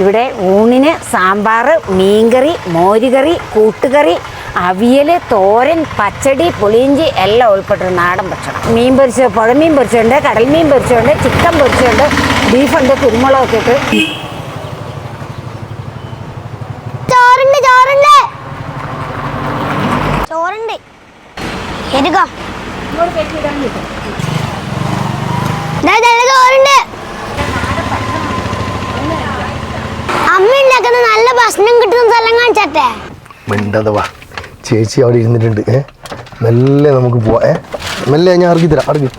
ഇവിടെ ഊണിന് സാമ്പാർ മീൻകറി മോരുകറി കൂട്ടുകറി അവിയൽ തോരൻ പച്ചടി പുളിയിഞ്ചി എല്ലാം ഉൾപ്പെട്ട നാടൻ ഭക്ഷണം. മീൻ പൊരിച്ച പുഴമീൻ പൊരിച്ചുണ്ട് കടൽ മീൻ പൊരിച്ചുണ്ട് ചിക്കൻ പൊരിച്ചുണ്ട് ബീഫുണ്ട് കുരുമുളകൊക്കെ ഇട്ട്. ചോറുണ്ട് ചോറുണ്ട്. ചോറുണ്ട്. എടുക്കാം ദാ നല്ല ചോറുണ്ട് അമ്മ ഉണ്ടാക്കുന്ന നല്ല ഭക്ഷണം കിട്ടുന്ന സ്ഥലം കാണിച്ചട്ടെ? മിണ്ടതവാ ചേച്ചി അവിടെ ഇരുന്നിട്ടുണ്ട് ഏ? മെല്ലെ നമുക്ക് പോവാം ഏ? മെല്ലെ ഞാൻ ഇറക്കി തരാം ഇറങ്ങി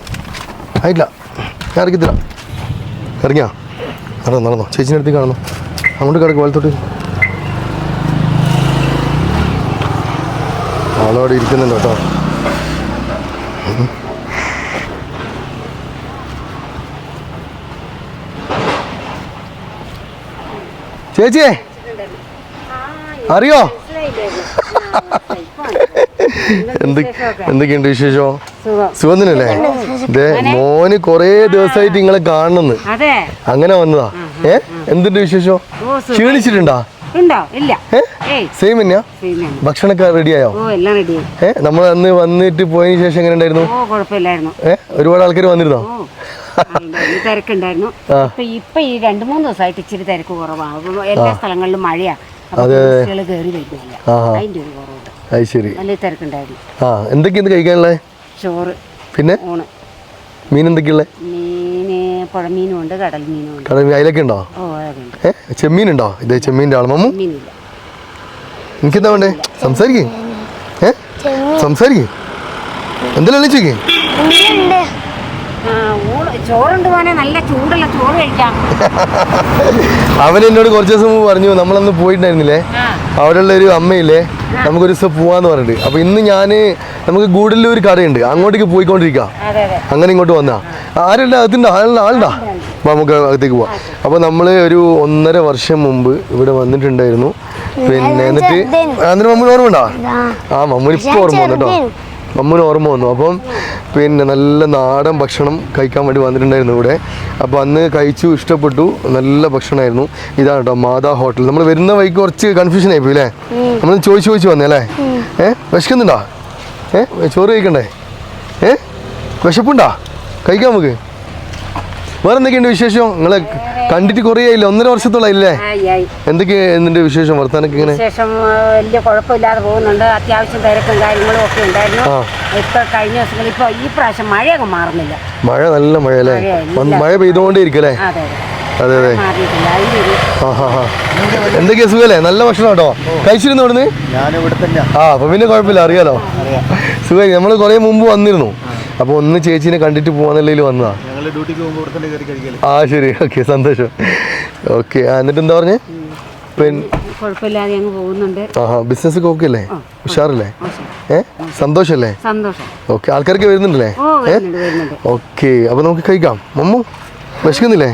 ആയിട്ടില്ല. ഞാൻ ഇറക്കി തരാം. ഇറങ്ങിയാ? നടന്നോ നടന്നോ. ചേച്ചിന്റെ അടുത്ത് കാണുന്നു. അങ്ങോട്ട് കിടക്ക് വലത്തോട്ട്. ആളവിടെ ഇരിക്കുന്നുണ്ട് കേട്ടോ. ചേച്ചിയെ? അറിയോ? എന്ത് എന്തൊക്കെയുണ്ട് വിശേഷം? സുഖം. ദേ മോന് കൊറേ ദിവസമായിട്ട് ഇങ്ങളെ കാണുന്നു അങ്ങനെ വന്നതാ. ഏ? എന്തുണ്ട് വിശേഷം? ക്ഷീണിച്ചിട്ടുണ്ടാ? ഉണ്ടോ? ഇല്ല. സെയിം തന്നെയാ? ഭക്ഷണമൊക്കെ റെഡിയായോ ഏ നമ്മൾ അന്ന് വന്നിട്ട് പോയതിന് ശേഷം എങ്ങനെ ഉണ്ടായിരുന്നു? കുഴപ്പമില്ലായിരുന്നു. ഏ ഒരുപാട് ആൾക്കാർ വന്നിരുന്നോ? തിരക്കുണ്ടായിരുന്നു. ഇപ്പൊ ഈ രണ്ടു മൂന്ന് ദിവസമായിട്ട് ഇച്ചിരി തിരക്ക് കുറവാണ് എല്ലാ സ്ഥലങ്ങളിലും മഴയാ. കയറി വരുന്നില്ല. ആ, ആ. അതിന്റെ ഒരു കുറവുണ്ട്. അത് ശരി. നല്ല തിരക്കുണ്ടായിരുന്നു. ആ കഴിക്കാനുള്ളത് ചോറ്. പിന്നെ? ഊണ്. മീൻ എന്തൊക്കെയുള്ളത് മീന് പുഴമീനും ഉണ്ട് കടൽ മീനും ഉണ്ട്. കടൽ അയിലൊക്കെ ഉണ്ടോ? ഓ ഏ ചെമ്മീൻ ഉണ്ടോ ഇതേ ചെമ്മീന്റെ ആൾ മമ്മു എനിക്കെന്താ വേണ്ടേ? സംസാരിക്കേ. ഏ? സംസാരിക്കേ. എന്തെല്ലാം കഴിക്കാം. അവൻ എന്നോട് കുറച്ച് ദിവസം മുമ്പ് പറഞ്ഞു നമ്മളന്ന് പോയിട്ടുണ്ടായിരുന്നില്ലേ? അവിടെ അവിടെയുള്ള ഒരു അമ്മയില്ലേ? നമുക്കൊരു ദിവസം പോവാന്ന് പറഞ്ഞിട്ട്. അപ്പൊ ഇന്ന് ഞാൻ നമുക്ക് ഗൂഡലിൽ ഒരു കടയുണ്ട്. അങ്ങോട്ടേക്ക് പോയിക്കൊണ്ടിരിക്കാം. അങ്ങനെ ഇങ്ങോട്ട് വന്നാ. ആരുണ്ട്? അകത്തുണ്ടോ ആളുണ്ടോ ആളുണ്ടോ നമുക്ക് അകത്തേക്ക് പോവാം. അപ്പൊ നമ്മൾ ഒരു ഒന്നര വർഷം മുമ്പ് ഇവിടെ വന്നിട്ടുണ്ടായിരുന്നു. പിന്നെ എന്നിട്ട് അതിന് മമ്മൂന് ഓർമ്മ ഉണ്ടോ ആ മമ്മൂന് ഇപ്പൊ ഓർമ്മ വന്നു കേട്ടോ. മമ്മൂന് ഓർമ്മ വന്നു. അപ്പം പിന്നെ നല്ല നാടൻ ഭക്ഷണം കഴിക്കാൻ വേണ്ടി വന്നിട്ടുണ്ടായിരുന്നു ഇവിടെ. അപ്പോൾ അന്ന് കഴിച്ചു ഇഷ്ടപ്പെട്ടു. നല്ല ഭക്ഷണമായിരുന്നു. ഇതാണ് കേട്ടോ മാതാ ഹോട്ടൽ. നമ്മൾ വരുന്ന വഴിക്ക് കുറച്ച് കൺഫ്യൂഷൻ ആയിപ്പോയി അല്ലേ നമ്മൾ ചോദിച്ചു ചോദിച്ചു വന്നേ അല്ലേ? ഏ? വിശക്കുന്നുണ്ടോ? ഏ? ചോറ് കഴിക്കണ്ടേ? ഏ? വിശപ്പുണ്ടാ? കഴിക്കാം നമുക്ക്. വേറെ എന്തൊക്കെയുണ്ട് വിശേഷം? നിങ്ങളെ കണ്ടിട്ട് കുറേ ഇല്ല ഒന്നര വർഷത്തോളം ഇല്ലേ ആയി ആയി. എന്തൊക്കെ എന്തിന്റെ വിശേഷം? വർത്താനൊക്കെ ഇങ്ങനെ ശേഷം വലിയ കുഴപ്പമില്ലാതെ പോകുന്നുണ്ട്. അത്യാവശ്യം തിരക്കും കാര്യങ്ങളും ഒക്കെ ഉണ്ടായിരുന്നു. ഇപ്പൊ കഴിഞ്ഞ ദിവസങ്ങളിൽ ഇപ്പൊ ഈ പ്രാവശ്യം മഴയൊക്കെ മാറുന്നില്ല. മഴ നല്ല മഴ അല്ലേ? മഴ പെയ്തുകൊണ്ടേ ഇരിക്കല്ലേ അല്ലേ അതെ അതെ എന്തൊക്കെയാ സുഖല്ലേ? നല്ല ഭക്ഷണം കേട്ടോ കഴിച്ചിരുന്നു ഇവിടുന്ന് ആ അപ്പൊ പിന്നെ കുഴപ്പമില്ല. അറിയാലോ? സുഖ നമ്മൾ കുറേ മുമ്പ് വന്നിരുന്നു. അപ്പൊ ഒന്ന് ചേച്ചീനെ കണ്ടിട്ട് പോവാന്നുള്ളതിൽ വന്നതാ. ആ ശരി. ഓക്കെ സന്തോഷം. ഓക്കെ എന്നിട്ട് എന്താ പറഞ്ഞേ? കുഴപ്പമില്ലാതെ അങ്ങ് പോകുന്നുണ്ട്. ആഹാ ബിസിനസ് ഒക്കെ ഓക്കെ അല്ലേ ഉഷാറല്ലേ? ഏ? സന്തോഷല്ലേ? സന്തോഷം. ഓക്കെ ആൾക്കാർക്ക് വരുന്നുണ്ടല്ലേ? ഓ വരുന്നുണ്ട് വരുന്നുണ്ട്. ഓക്കെ അപ്പൊ നമുക്ക് കഴിക്കാം. മമ്മു വിശക്കുന്നില്ലേ?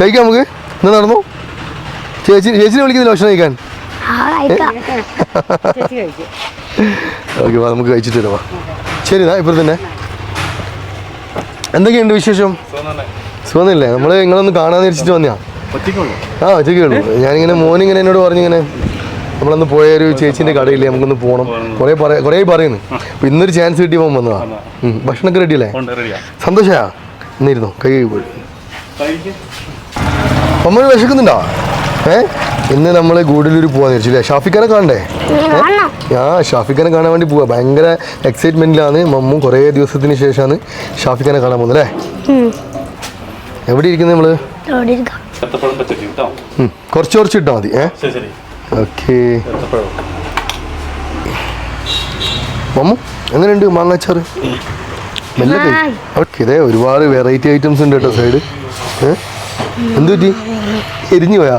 കഴിക്കാം നമുക്ക്. ഇന്ന് നടന്നു? ചേച്ചി ചേച്ചിനെ വിളിക്കുന്നില്ല ഭക്ഷണം കഴിക്കാൻ? ഓക്കെ വാ നമുക്ക് കഴിച്ചിട്ട് വരാം ശരി എന്നാ ഇപ്പോൾ തന്നെ. എന്തൊക്കെയുണ്ട് വിശേഷം? സുഖന്നില്ലേ നമ്മൾ നിങ്ങളൊന്ന് കാണാൻ വെച്ചിട്ട് വന്നയാ ഒറ്റയ്ക്കുള്ളൂ. ആ ഒറ്റയ്ക്കേ ഉള്ളൂ ഞാനിങ്ങനെ മോനിങ്ങനെ എന്നോട് പറഞ്ഞിങ്ങനെ നമ്മളന്ന് പോയ ഒരു ചേച്ചീന്റെ കടയില്ലേ നമുക്കൊന്ന് പോകണം കുറേ പറയാ കുറേ പറയുന്നു. അപ്പോൾ ഇന്നൊരു ചാൻസ് കിട്ടിയപ്പോൾ വന്നതാ. ഭക്ഷണമൊക്കെ റെഡിയല്ലേ സന്തോഷാ? എന്നിരുന്നു കൈ പോയി. അമ്മ വിശക്കുന്നുണ്ടോ? ഏ? ഇന്ന് നമ്മൾ ഗൂഡലൂർ പോവാന്ന് വിചാരിച്ചില്ലേ ഷാഫിഖാനെ കാണണ്ടേ? ആ ഷാഫിഖാനെ കാണാൻ വേണ്ടി പോവാ. ഭയങ്കര എക്സൈറ്റ്മെന്റിലാണ് മമ്മും കുറേ ദിവസത്തിന് ശേഷമാണ് ഷാഫിഖാനെ കാണാൻ പോകുന്നത് അല്ലേ എവിടെ ഇരിക്കുന്നത് നമ്മൾ? കുറച്ച് കുറച്ച് ഇട്ടാൽ മതി. ഏ? ഓക്കേ. മമ്മു എങ്ങനെയുണ്ട് മാങ്ങാച്ചാറ് മെല്ലെ ഓക്കെ ഇതേ ഒരുപാട് വെറൈറ്റി ഐറ്റംസ് ഉണ്ട് കേട്ടോ സൈഡ് ഏ? എന്തു പറ്റി? എരിഞ്ഞു പോയാ?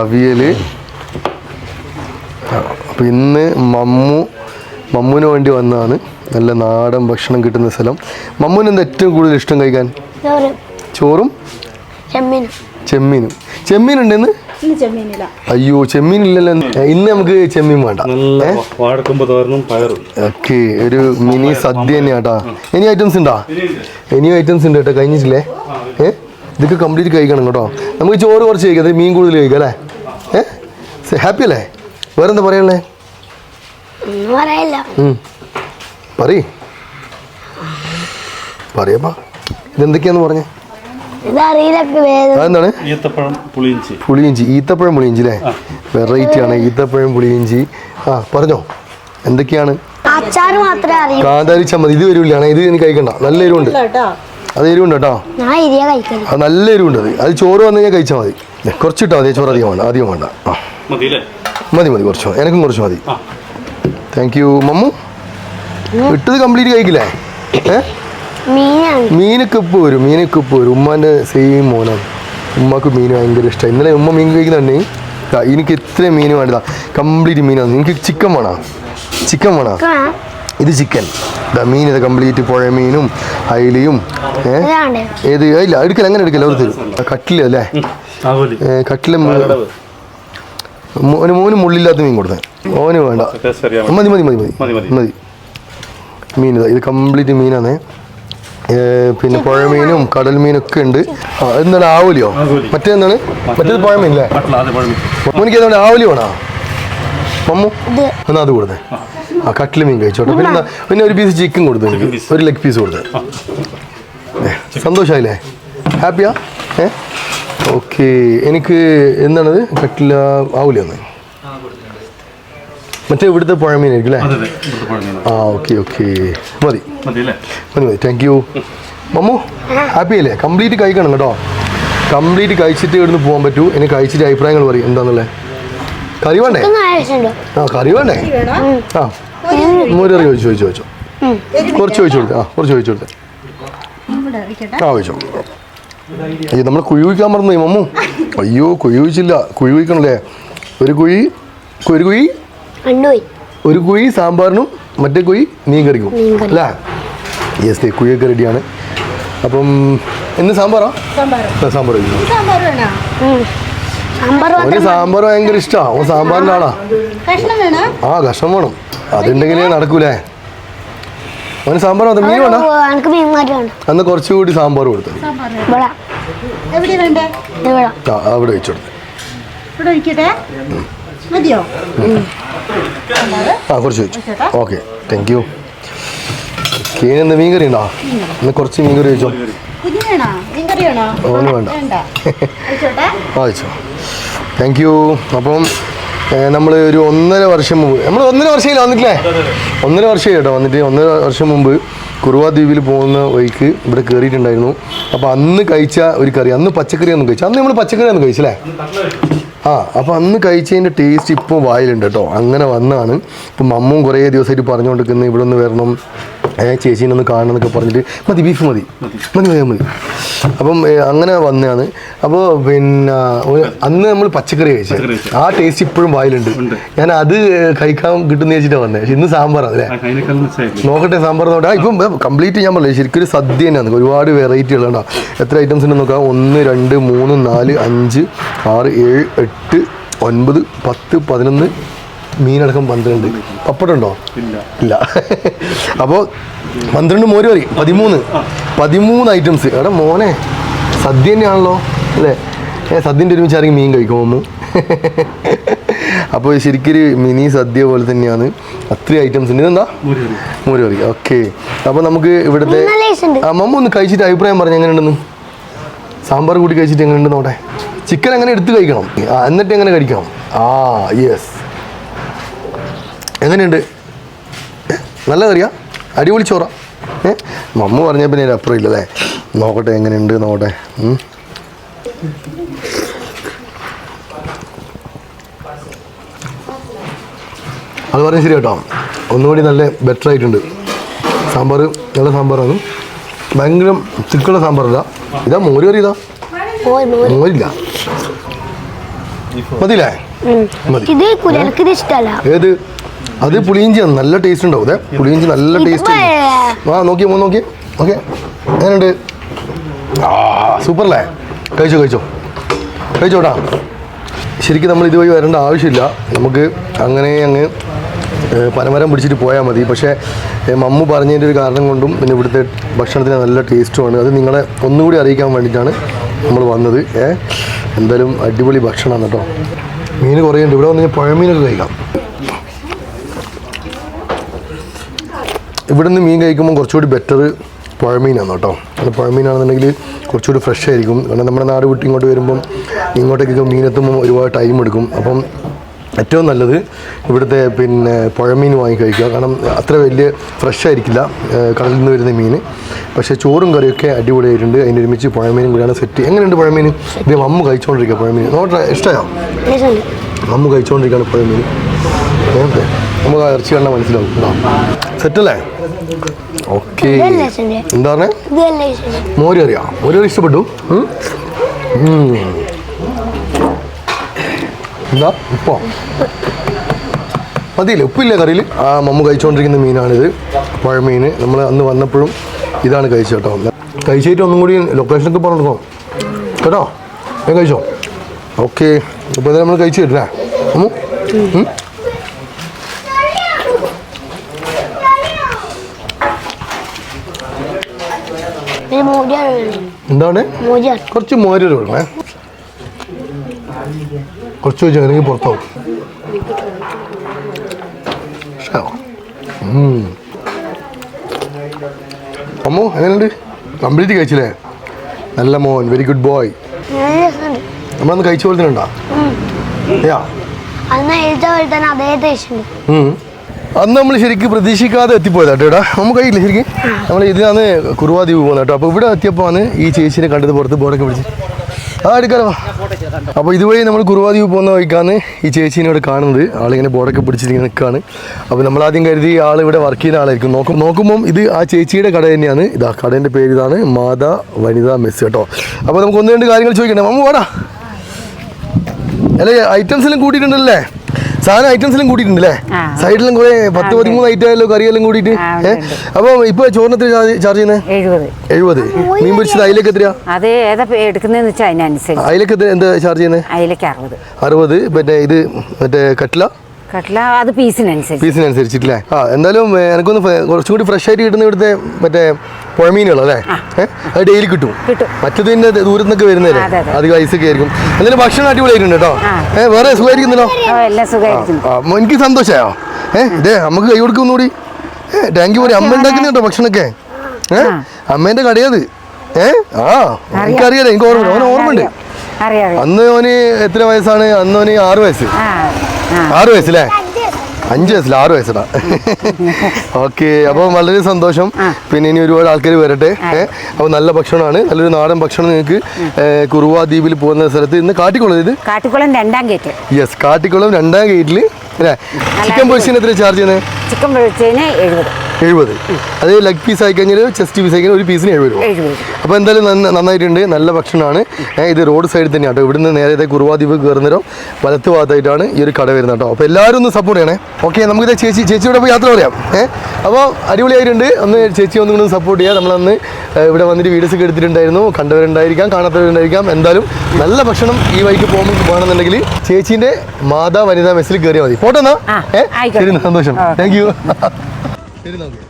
അവിയൽ അപ്പം ഇന്ന് മമ്മു മമ്മുവിന് വേണ്ടി വന്നതാണ്. നല്ല നാടൻ ഭക്ഷണം കിട്ടുന്ന സ്ഥലം. മമ്മുവിന് എന്താ ഏറ്റവും കൂടുതൽ ഇഷ്ടം കഴിക്കാൻ? ചോറും. ചെമ്മീനും. ചെമ്മീനും. ചെമ്മീൻ ഉണ്ടെന്ന് ഇന്ന്? ചെമ്മീനില്ല അയ്യോ ചെമ്മീൻ ഇല്ലല്ലോ ഇന്ന് നമുക്ക് ചെമ്മീൻ വേണ്ട. ഓക്കെ ഒരു മിനി സദ്യ തന്നെയാട്ടാ ഇനി ഐറ്റംസ് ഉണ്ടാ? ഇനിയും ഐറ്റംസ് ഉണ്ട് കേട്ടോ കഴിഞ്ഞിട്ടില്ലേ? ഏ? ഇതൊക്കെ കംപ്ലീറ്റ് കഴിക്കണം കേട്ടോ. നമുക്ക് ചോറ് കുറച്ച് കഴിക്കാം അതിൽ മീൻ കൂടുതൽ കഴിക്കാം അല്ലേ? ഏ? ഹാപ്പി അല്ലേ? വേറെന്താ പറയാനുള്ളേ. പറയ്. പറയപ്പാ ഇതെന്തൊക്കെയാന്ന് പറഞ്ഞേ? അതെന്താണ്? ഈത്തപ്പഴം പുളിയിഞ്ചി. പുളിയിഞ്ചി. ഈത്തപ്പഴം പുളിയിഞ്ചി അല്ലേ? വെറൈറ്റി ആണ്. ഈത്തപ്പഴം പുളിയിഞ്ചി. ആ പറഞ്ഞോ. എന്തൊക്കെയാണ്? അച്ചാറ് മാത്രമേ അറിയൂ. കാന്താരി ചമ്മന്തി. ഇത് വരില്ല ഇത് എനിക്ക് കഴിക്കണ്ട. നല്ല എരിവുണ്ട്. അത് എരിവുണ്ട് കേട്ടോ. അത് നല്ല എരിവുണ്ട് അത്. അത് ചോറ് വന്നു കഴിഞ്ഞാൽ കഴിച്ചാൽ മതി. കുറച്ച് ഇട്ടാൽ മതി. ചോറ് അധികം വേണ്ട അധികം വേണ്ട. ആ. മതി മതി കുറച്ച് മതി. എനക്കും കുറച്ച് മതി. താങ്ക് യു മമ്മു ഇട്ടത് കംപ്ലീറ്റ് കഴിക്കില്ലേ? ഏ? മീനാണ്. മീനൊക്കെ ഉപ്പ് വരും മീനക്കുപ്പ് വരും ഉമ്മാന്റെ സെയിം മോനാണ്. ഉമ്മക്ക് മീൻ ഭയങ്കര ഇഷ്ടമാണ് ഇന്നലെ ഉമ്മ മീൻ കഴിക്കുന്നുണ്ടെങ്കിൽ ദാ, എനിക്ക് ഇത്ര മീൻ വേണ്ടതാ. കംപ്ലീറ്റ് മീനാണ്. എനിക്ക് ചിക്കൻ വേണം. ചിക്കൻ വേണം. ഇത് ചിക്കൻ. മീൻ ഇത് കംപ്ലീറ്റ് പുഴ മീനും അയിലയും ഏത്? ഇല്ല എടുക്കല അങ്ങനെ എടുക്കല അവർ തരും കട്ടില അല്ലേ? കട്ടില മോന് മോന് മുള്ളില്ലാത്ത മീൻ കൊടുത്തേ. ഓന് വേണ്ട. മതി മതി മതി മതി. മതി, മതി. മതി. മീൻ ഇതാ ഇത് കംപ്ലീറ്റ് മീനാണ്. പിന്നെ പുഴ മീനും കടൽ മീനൊക്കെ ഉണ്ട്. ആ എന്താണ് ആവലിയോ? മറ്റേ എന്താണ്? മറ്റേത് പുഴ മീനല്ലേ മട്ടല അത് പഴമി മോനിക്ക് ഏതാണ് ആവലി വേണോ? മമ്മു? എന്നാ അത് കൊടുത്തേ. ആ. കട്ടിൽ മീൻ കഴിച്ചോട്ടെ. പിന്നെ പിന്നെ ഒരു പീസ് ചിക്കൻ കൊടുത്തു. എനിക്ക് ഒരു ലെഗ് പീസ് കൊടുത്തേ. സന്തോഷമായില്ലേ ഹാപ്പിയാ ഏ? ഓക്കെ എനിക്ക് എന്താണത്? കട്ടില ആവൂലേ ഒന്ന് മറ്റേ ഇവിടുത്തെ പുഴ മീനായിരിക്കും അല്ലേ? ആ ഓക്കെ ഓക്കെ. മതി. മതി മതി. താങ്ക് യു മമ്മു ഹാപ്പി അല്ലേ? കംപ്ലീറ്റ് കഴിക്കണം കേട്ടോ. കംപ്ലീറ്റ് കഴിച്ചിട്ട് ഇവിടുന്ന് പോകാൻ പറ്റൂ. ഇനി കഴിച്ചിട്ട് അഭിപ്രായങ്ങൾ പറയും. എന്താണെന്നുള്ളത് കറി വേണ്ടേ? ആ കറി വേണ്ടേ? ആ. മോരറി ചോദിച്ചു ചോദിച്ചു ചോദിച്ചോ. കുറച്ച് ചോദിച്ചു കൊടുത്തേ. ആ കുറച്ച് ചോദിച്ചു കൊടുത്തേ. ആ ചോദിച്ചോ. അയ്യോ നമ്മൾ കുഴി കുഴിക്കാൻ മറന്നു മമ്മു. അയ്യോ കുഴി കുഴിച്ചില്ല. കുഴി കുഴിക്കണല്ലേ? ഒരു കുഴി ഒരു കുഴി. ഒരു കുഴി സാമ്പാറിനും മറ്റേ കുഴി മീൻ കറിക്കും. അല്ലേ? യെസ് കുഴിയൊക്കെ റെഡിയാണ് അപ്പം ഇന്ന് സാമ്പാറോ? ആ, സാമ്പാർ അവന് സാമ്പാർ ഭയങ്കര ഇഷ്ടമാണ് അവൻ സാമ്പാറിന്റെ ആളാ. ആ കഷ്ണം വേണം. അതുണ്ടെങ്കിലേ നടക്കൂലേ? അവന് സാമ്പാർ മതി മീൻ വേണ്ട അന്ന് കുറച്ചുകൂടി സാമ്പാർ കൊടുത്തു. അവിടെ വെച്ചു കൊടുത്തു. ഇവിടെ ഒഴിക്കട്ടെ മതിയോ? ആ കുറച്ച് വെച്ചു. ഓക്കെ. താങ്ക് യു കീനെന്താ മീൻകറി ഉണ്ടോ? ഇന്ന് കുറച്ച് മീൻകറി വെച്ചോ. ഒന്നും വേണ്ട. വെച്ചോ. താങ്ക് യു അപ്പം നമ്മൾ ഒരു ഒന്നര വർഷം മുമ്പ് നമ്മൾ ഒന്നര വർഷമില്ല വന്നിട്ടില്ലേ? ഒന്നര വർഷമായി കേട്ടോ വന്നിട്ട്. ഒന്നര വർഷം മുമ്പ് കുറുവ ദ്വീപിൽ പോകുന്ന വഴിക്ക് ഇവിടെ കയറിയിട്ടുണ്ടായിരുന്നു അപ്പോൾ അന്ന് കഴിച്ച ഒരു കറി അന്ന് പച്ചക്കറി ഒന്നും കഴിച്ചു. അന്ന് നമ്മൾ പച്ചക്കറി ഒന്നും കഴിച്ചല്ലേ ആ അപ്പം അന്ന് കഴിച്ചതിന്റെ ടേസ്റ്റ് ഇപ്പോൾ വായിലുണ്ട് കേട്ടോ അങ്ങനെ വന്നാണ്. ഇപ്പം മമ്മും കുറേ ദിവസമായിട്ട് പറഞ്ഞുകൊണ്ടിരിക്കുന്നത് ഇവിടെ ഒന്ന് വരണം. ഏ ചേച്ചീനെ ഒന്ന് കാണണം എന്നൊക്കെ പറഞ്ഞിട്ട്. മതി ബീഫ് മതി. മതി മതി മതി. അപ്പം അങ്ങനെ വന്നതാണ്. അപ്പോൾ പിന്നെ അന്ന് നമ്മൾ പച്ചക്കറി കഴിച്ചത് ആ ടേസ്റ്റ് ഇപ്പോഴും വായിലുണ്ട്. ഞാൻ അത് കഴിക്കാൻ കിട്ടുന്ന വെച്ചിട്ടാണ് വന്നത് പക്ഷെ ഇന്ന് സാമ്പാറാണ് അല്ലേ? നോക്കട്ടെ സാമ്പാർ നോക്കട്ടെ. ഇപ്പം കംപ്ലീറ്റ് ഞാൻ പറഞ്ഞില്ല ശരിക്കും ഒരു സദ്യ തന്നെയാണ്. ഒരുപാട് വെറൈറ്റികൾ ഉണ്ടോ എത്ര ഐറ്റംസ് ഉണ്ടെന്ന് നോക്കാം. ഒന്ന് രണ്ട് മൂന്ന് നാല് അഞ്ച് ആറ് ഏഴ് എട്ട് ഒൻപത് പത്ത് പതിനൊന്ന് മീനടക്കം പന്ത്രണ്ട്. പപ്പടുണ്ടോ? ഇല്ല. ഇല്ല. അപ്പോൾ പന്ത്രണ്ട് മോര് കറി പതിമൂന്ന്. പതിമൂന്ന് ഐറ്റംസ് എടാ മോനെ സദ്യ തന്നെയാണല്ലോ അല്ലേ? ഏ സദ്യന്റെ ഒരുമിച്ച് ആരെങ്കിലും മീൻ കഴിക്കുമോ അപ്പോൾ ശരിക്കൊരു മിനി സദ്യ പോലെ തന്നെയാണ്. അത്രയും ഐറ്റംസ് ഉണ്ട്. ഇതെന്താ? മോര് കറി. കറി. ഓക്കെ. അപ്പോൾ നമുക്ക് ഇവിടുത്തെ നല്ല ടേസ്റ്റ് ഉണ്ട് ആ മമ്മ ഒന്ന് കഴിച്ചിട്ട് അഭിപ്രായം പറഞ്ഞു എങ്ങനെയുണ്ടെന്ന്? സാമ്പാർ കൂടി കഴിച്ചിട്ട് എങ്ങനെയുണ്ടെന്ന് നോട്ടെ ചിക്കൻ എങ്ങനെ എടുത്ത് കഴിക്കണം? ആ എന്നിട്ട് എങ്ങനെ കഴിക്കണം? ആ യെസ് എങ്ങനെയുണ്ട്? നല്ല കറിയാ അടിപൊളി ചോറ. ഏ മമ്മ പറഞ്ഞ പിന്നെ ഇതിന് അപ്പുറം ഇല്ലല്ലേ? നോക്കട്ടെ എങ്ങനെയുണ്ട് നോക്കട്ടെ. അത് പറഞ്ഞ ശരി കേട്ടോ. ഒന്നുകൂടി നല്ല ബെറ്റർ ആയിട്ടുണ്ട്. സാമ്പാർ നല്ല സാമ്പാറാണ്. ഭയങ്കര തിക്കുള്ള സാമ്പാറല്ല. ഇതാ മോര് കറി ഇതാ. മോര് മോര്. മോരില്ല. മതിയില്ലേ? മതി. ഇത് കുരു എനിക്ക് ഇത് ഇഷ്ടമല്ല ഏത്? അത് പുളിയിഞ്ചിയാണ് നല്ല ടേസ്റ്റ് ഉണ്ടാവും അതെ. പുളിയിഞ്ചി നല്ല ടേസ്റ്റ് ആ നോക്കി മോ നോക്കിയേ ഓക്കെ. എങ്ങനെയുണ്ട്? ആ സൂപ്പർ അല്ലേ കഴിച്ചോ. കഴിച്ചോ കഴിച്ചോട്ടാ ശരിക്കും നമ്മൾ ഇതുവഴി വരേണ്ട ആവശ്യമില്ല. നമുക്ക് അങ്ങനെ അങ്ങ് പനമരം പിടിച്ചിട്ട് പോയാൽ മതി. പക്ഷേ മമ്മ മമ്മു പറഞ്ഞതിന്റെ ഒരു കാരണം കൊണ്ടും പിന്നെ ഇവിടുത്തെ ഭക്ഷണത്തിന് നല്ല ടേസ്റ്റുമാണ് അത് നിങ്ങളെ ഒന്നുകൂടി അറിയിക്കാൻ വേണ്ടിയിട്ടാണ് നമ്മൾ വന്നത്. ഏ എന്തായാലും അടിപൊളി ഭക്ഷണമാണ് കേട്ടോ. മീൻ കുറേ ഉണ്ട് ഇവിടെ വന്ന് കഴിഞ്ഞാൽ പുഴമീനൊക്കെ കഴിക്കാം. ഇവിടെ നിന്ന് മീൻ കഴിക്കുമ്പോൾ കുറച്ചുകൂടി ബെറ്റർ പുഴമീനാണ് കേട്ടോ. അത് പുഴമീനാണെന്നുണ്ടെങ്കിൽ കുറച്ചുകൂടി ഫ്രഷ് ആയിരിക്കും. കാരണം നമ്മുടെ നാട് വിട്ട് ഇങ്ങോട്ട് വരുമ്പം ഇങ്ങോട്ടേക്കൊക്കെ മീനെത്തുമ്പോൾ ഒരുപാട് ടൈം എടുക്കും. അപ്പം ഏറ്റവും നല്ലത് ഇവിടുത്തെ പിന്നെ പുഴമീൻ വാങ്ങി കഴിക്കുക. കാരണം അത്ര വലിയ ഫ്രഷ് ആയിരിക്കില്ല കടലിൽ നിന്ന് വരുന്ന മീൻ. പക്ഷേ ചോറും കറിയൊക്കെ അടിപൊളിയായിട്ടുണ്ട്. അതിന്റെ ഒരുമിച്ച് പുഴമീനും കൂടിയാണ് സെറ്റ് എങ്ങനെയുണ്ട് പുഴമീൻ? ഇത് മമ്മ കഴിച്ചുകൊണ്ടിരിക്കുക പുഴമീൻ. നോട്ടെ ഇഷ്ടമായോ രസമുണ്ട്. മമ്മ കഴിച്ചുകൊണ്ടിരിക്കുകയാണ് പുഴമീൻ. ഓക്കെ നമുക്ക് ഇറച്ചി കണ്ടാൽ മനസ്സിലാവും. സെറ്റല്ലേ ഓക്കെ. എന്താ പറഞ്ഞേ? മോര് അറിയാം മോര് ഇഷ്ടപ്പെട്ടു. എന്താ ഉപ്പോ മതിയില്ലേ? ഉപ്പില്ല കറിയിൽ? ആ മമ്മ കഴിച്ചുകൊണ്ടിരിക്കുന്ന മീനാണിത്. പഴമീൻ. നമ്മൾ അന്ന് വന്നപ്പോഴും ഇതാണ് കഴിച്ചത് കേട്ടോ. കഴിച്ചിട്ട് ഒന്നും കൂടി ലൊക്കേഷനൊക്കെ പറഞ്ഞു കേട്ടോ? ഞാൻ കഴിച്ചോ? ഓക്കെ. ഇപ്പോൾ ഇത് നമ്മൾ കഴിച്ചു? പിന്നെ എന്താണ്? കുറച്ച് മോര് കൊടുക്കണേ കുറച്ച് വെച്ച് അല്ലെങ്കിൽ പുറത്താവും. അമ്മോ എങ്ങനെയുണ്ട്? കംപ്ലീറ്റ് കഴിച്ചില്ലേ? നല്ല മോൻ വെരി ഗുഡ് ബോയ് നമ്മളന്ന് കഴിച്ച പോലെ തന്നെ ഉണ്ടോ? അന്ന് നമ്മൾ ശരിക്കും പ്രതീക്ഷിക്കാതെ എത്തിപ്പോയതാ കേട്ടോ നമുക്ക് കഴിയില്ല ശരിക്കും? നമ്മൾ ഇതിനാണ് കുറുവാ ദ്വീപ് പോകുന്നത് കേട്ടോ. അപ്പോൾ ഇവിടെ എത്തിയപ്പോൾ ആണ് ഈ ചേച്ചിനെ കണ്ടത് പുറത്ത് ബോർഡൊക്കെ പിടിച്ച്. ആ എടുക്കാലോ. അപ്പോൾ ഇതുവഴി നമ്മൾ കുറുവാദ്വീപ് പോകുന്ന വഴിക്കാണ് ഈ ചേച്ചീനെ ഇവിടെ കാണുന്നത്. ആളിങ്ങനെ ബോർഡൊക്കെ പിടിച്ചിരിക്കുന്ന നിൽക്കുകയാണ് അപ്പോൾ നമ്മൾ ആദ്യം കരുതി ആൾ ഇവിടെ വർക്ക് ചെയ്യുന്ന ആളായിരിക്കും. നോക്കും നോക്കുമ്പോൾ ഇത് ആ ചേച്ചിയുടെ കട തന്നെയാണ്. ഇതാ കടേന്റെ പേര് ഇതാണ് മാതാ വനിതാ മെസ് കേട്ടോ. അപ്പോൾ നമുക്ക് ഒന്ന് രണ്ട് കാര്യങ്ങൾ ചോദിക്കണ്ടേ? മമ്മ വാടാ. അല്ലെ ഐറ്റംസ് എല്ലാം കൂട്ടിയിട്ടുണ്ടല്ലേ? സാധനം ഐറ്റംസ് എല്ലാം കൂട്ടിയിട്ടുണ്ടല്ലേ. സൈഡിലും കുറെ പത്ത് പതിമൂന്ന് ഐറ്റം ആയാലും കറിയെല്ലാം കൂടിയിട്ട്? അപ്പൊ ഇപ്പൊ ഇപ്പോൾ ചാർജ് ചെയ്യുന്നത് എഴുപത്. മീൻ പൊരിച്ചത് അതിലേക്ക് എത്രയാ? അത് ഏതാ പേ- എടുക്കുന്നതെന്ന് വെച്ചാൽ അതിനനുസരിച്ച്. അതിലേക്ക് എത്ര എന്താ ചാർജ് ചെയ്യുന്നത് അതിലേക്ക് അറുപത്. അറുപത്. പിന്നെ ഇത് മറ്റേ കട്ട്ല? കട്ട്ല അത് പീസിനനുസരിച്ച്. പീസിനനുസരിച്ചിട്ടില്ലേ? ആ എന്തായാലും എനിക്കൊന്ന് കുറച്ചും കൂടി ഫ്രഷ് ആയിട്ട് കിട്ടുന്ന ഇവിടുത്തെ മറ്റേ പുഴമീനുകളോ അല്ലേ? അത് ഡെയിലി കിട്ടും. മറ്റത് പിന്നെ ദൂരത്തു നിന്നൊക്കെ അതെ. അധികം ഐസൊക്കെ ആയിരിക്കും. എന്തായാലും ഭക്ഷണം അടിപൊളിയായിട്ടുണ്ട് കേട്ടോ. ഏഹ് വേറെ സുഖമായിരിക്കുന്നല്ലോ എനിക്ക് സന്തോഷമായോ ഏഹ് ഇതേ നമുക്ക് കൈ കൊടുക്കും ഏഹ് താങ്ക് യു അമ്മ ഉണ്ടാക്കുന്ന കേട്ടോ ഭക്ഷണമൊക്കെ? ഏഹ് അമ്മേന്റെ കടയത് ഏഹ് ആ എനിക്കറിയാലോ എനിക്ക് ഓർമ്മ ഓർമ്മ ഉണ്ട് അന്ന് ഓന് എത്ര വയസ്സാണ്? അന്ന് ഓന് ആറ് വയസ്സ്. ആറ് വയസ്സല്ലേ? അഞ്ച് വയസ്സിൽ ആറ് വയസ്സടാ ഓക്കെ അപ്പോൾ വളരെ സന്തോഷം. പിന്നെ ഇനി ഒരുപാട് ആൾക്കാർ വരട്ടെ അപ്പൊ അപ്പോൾ നല്ല ഭക്ഷണമാണ് നല്ലൊരു നാടൻ ഭക്ഷണം നിങ്ങൾക്ക് കുറുവാ ദ്വീപിൽ പോകുന്ന സ്ഥലത്ത് ഇന്ന് കാട്ടിക്കുളം ഇത് കാട്ടിക്കുളം രണ്ടാം ഗേറ്റ് യെസ് കാട്ടിക്കുളം രണ്ടാം ഗേറ്റിൽ അല്ലേ? ചിക്കൻ പൊരിച്ചിന് എത്ര ചാർജ് ചെയ്യുന്നത്? ചിക്കൻ പൊഴിച്ചതിന് എഴുപത്. എഴുപത്. അത് ലെഗ് പീസ് ആയി കഴിഞ്ഞാൽ ചെസ്റ്റ് പീസ് ആയി കഴിഞ്ഞാൽ ഒരു പീസിന് എഴുപത് രൂപ. അപ്പോൾ എന്തായാലും നന്ന- നന്നായിട്ടുണ്ട്. നല്ല ഭക്ഷണമാണ്. ഇത് റോഡ് സൈഡിൽ തന്നെയാണ് കേട്ടോ. ഇവിടുന്ന് നേരെ നേരത്തെ കുറുവാദ്വീപ് കയറുന്നേരം വലത്ത് ഭാഗത്തായിട്ടാണ് ഈ ഒരു കട വരുന്നത് കേട്ടോ. അപ്പോൾ എല്ലാവരും ഒന്ന് സപ്പോർട്ട് ചെയ്യണേ. ഓക്കെ നമുക്കിത് ചേച്ചി ചേച്ചിയോടെ പോയി യാത്ര പറയാം. ഏഹ് അപ്പോൾ അടിപൊളിയായിട്ടുണ്ട്. ഒന്ന് ചേച്ചി ഒന്നും കൂടെ സപ്പോർട്ട് ചെയ്യുക നമ്മളന്ന് ഇവിടെ വന്നിട്ട് വീഡിയോസ് ഒക്കെ എടുത്തിട്ടുണ്ടായിരുന്നു. കണ്ടവരുണ്ടായിരിക്കാം കാണാത്തവരുണ്ടായിരിക്കാം. എന്തായാലും നല്ല ഭക്ഷണം ഈ വഴിക്ക് പോകുമ്പോൾ വേണമെന്നുണ്ടെങ്കിൽ ചേച്ചീന്റെ മാതാ വനിതാ മെസ്സിൽ കയറിയാൽ മതി. പോട്ടെന്നാ ഏഹ് ശരി സന്തോഷം. താങ്ക് യു ശരി നോക്കി